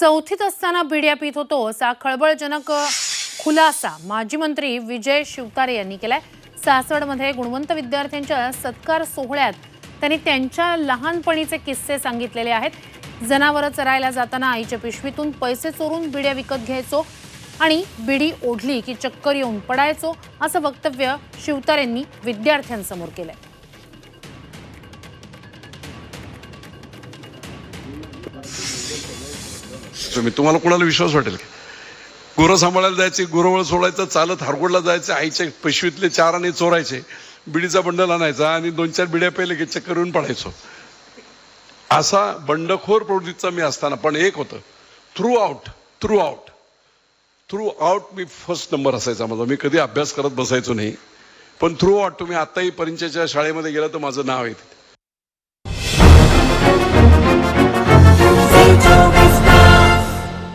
चौथीत असताना भिड्या पित होतो असा खळबळजनक खुलासा माजी मंत्री विजय शिवतारे यांनी केलाय. सासवडमध्ये गुणवंत विद्यार्थ्यांच्या सत्कार सोहळ्यात त्यांनी त्यांच्या लहानपणीचे किस्से सांगितलेले आहेत. जनावरं चरायला जाताना आईच्या पिशवीतून पैसे चोरून बिड्या विकत घ्यायचो आणि बिडी ओढली की चक्कर येऊन पडायचो असं वक्तव्य शिवतारेंनी विद्यार्थ्यांसमोर केलंय. तुम्ही तुम्हाला कोणाला विश्वास वाटेल का? गुरं सांभाळायला जायचे गुरवळ सोडायचं चालत हारगोडला जायचं आईच्या पिशवीतले चार आणि चोरायचे बिडीचा बंडल आणायचा आणि दोन चार बिड्या पहिले की चक्कर येऊन पडायचो. असा बंडखोर प्रवृत्तीचा मी असताना पण एक होतं. Throughout throughout throughout मी फर्स्ट नंबर असायचा माझा. मी कधी अभ्यास करत बसायचो नाही. पण थ्रू आउट तुम्ही आत्ताही परिचयाच्या शाळेमध्ये गेला तर माझं नाव आहे तिथे